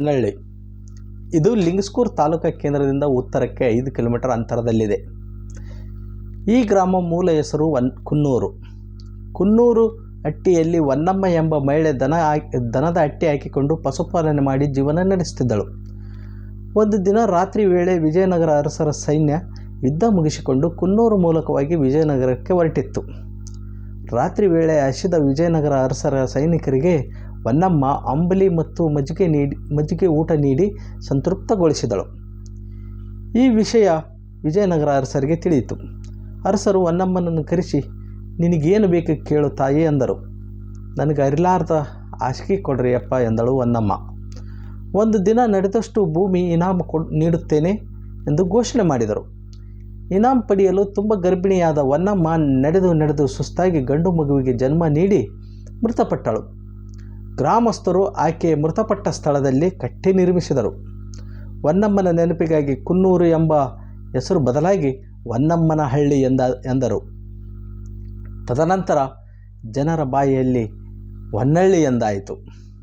ನಳ್ಳಿ. ಇದು ಲಿಂಗಸ್ಕೂರ್ ತಾಲೂಕಾ ಕೇಂದ್ರದಿಂದ ಉತ್ತರಕ್ಕೆ ಐದು ಕಿಲೋಮೀಟರ್ ಅಂತರದಲ್ಲಿದೆ. ಈ ಗ್ರಾಮ ಮೂಲ ಹೆಸರು ಒನ್ ಕುನ್ನೂರು. ಕುನ್ನೂರು ಹಟ್ಟಿಯಲ್ಲಿ ವನ್ನಮ್ಮ ಎಂಬ ಮಹಿಳೆ ದನ ದನದ ಹಟ್ಟಿ ಹಾಕಿಕೊಂಡು ಪಶುಪಾಲನೆ ಮಾಡಿ ಜೀವನ ನಡೆಸುತ್ತಿದ್ದಳು. ಒಂದು ದಿನ ರಾತ್ರಿ ವೇಳೆ ವಿಜಯನಗರ ಅರಸರ ಸೈನ್ಯ ಯುದ್ಧ ಮುಗಿಸಿಕೊಂಡು ಕುನ್ನೂರು ಮೂಲಕವಾಗಿ ವಿಜಯನಗರಕ್ಕೆ ಹೊರಟಿತ್ತು. ರಾತ್ರಿ ವೇಳೆ ಹಸಿದ ವಿಜಯನಗರ ಅರಸರ ಸೈನಿಕರಿಗೆ ಹೊನ್ನಮ್ಮ ಅಂಬಲಿ ಮತ್ತು ಮಜ್ಜಿಗೆ ನೀಡಿ, ಮಜ್ಜಿಗೆ ಊಟ ನೀಡಿ ಸಂತೃಪ್ತಗೊಳಿಸಿದಳು. ಈ ವಿಷಯ ವಿಜಯನಗರ ಅರಸರಿಗೆ ತಿಳಿಯಿತು. ಅರಸರು ಹೊನ್ನಮ್ಮನನ್ನು ಕರೆಸಿ, ನಿನಗೇನು ಬೇಕು ಕೇಳು ತಾಯಿ ಎಂದರು ನನಗೆ ಅರಿಲಾರ್ದ ಹಾಸಿಗೆ ಕೊಡ್ರಿ ಅಪ್ಪ ಎಂದಳು ಹೊನ್ನಮ್ಮ ಒಂದು ದಿನ ನಡೆದಷ್ಟು ಭೂಮಿ ಇನಾಮು ಕೊ, ನೀಡುತ್ತೇನೆ ಎಂದು ಘೋಷಣೆ ಮಾಡಿದರು. ಇನಾಮ್ ಪಡೆಯಲು ತುಂಬ ಗರ್ಭಿಣಿಯಾದ ಹೊನ್ನಮ್ಮ ನಡೆದು ನಡೆದು ಸುಸ್ತಾಗಿ ಗಂಡು ಮಗುವಿಗೆ ಜನ್ಮ ನೀಡಿ ಮೃತಪಟ್ಟಳು. ಗ್ರಾಮಸ್ಥರು ಆಕೆ ಮೃತಪಟ್ಟ ಸ್ಥಳದಲ್ಲಿ ಕಟ್ಟಿ ನಿರ್ಮಿಸಿದರು. ಹೊನ್ನಮ್ಮನ ನೆನಪಿಗಾಗಿ ಕುನ್ನೂರು ಎಂಬ ಹೆಸರು ಬದಲಾಗಿ ಹೊನ್ನಮ್ಮನ ಹಳ್ಳಿ ಎಂದ, ಎಂದರು. ತದನಂತರ ಜನರ ಬಾಯಿಯಲ್ಲಿ ಹೊನ್ನಳ್ಳಿ ಎಂದಾಯಿತು.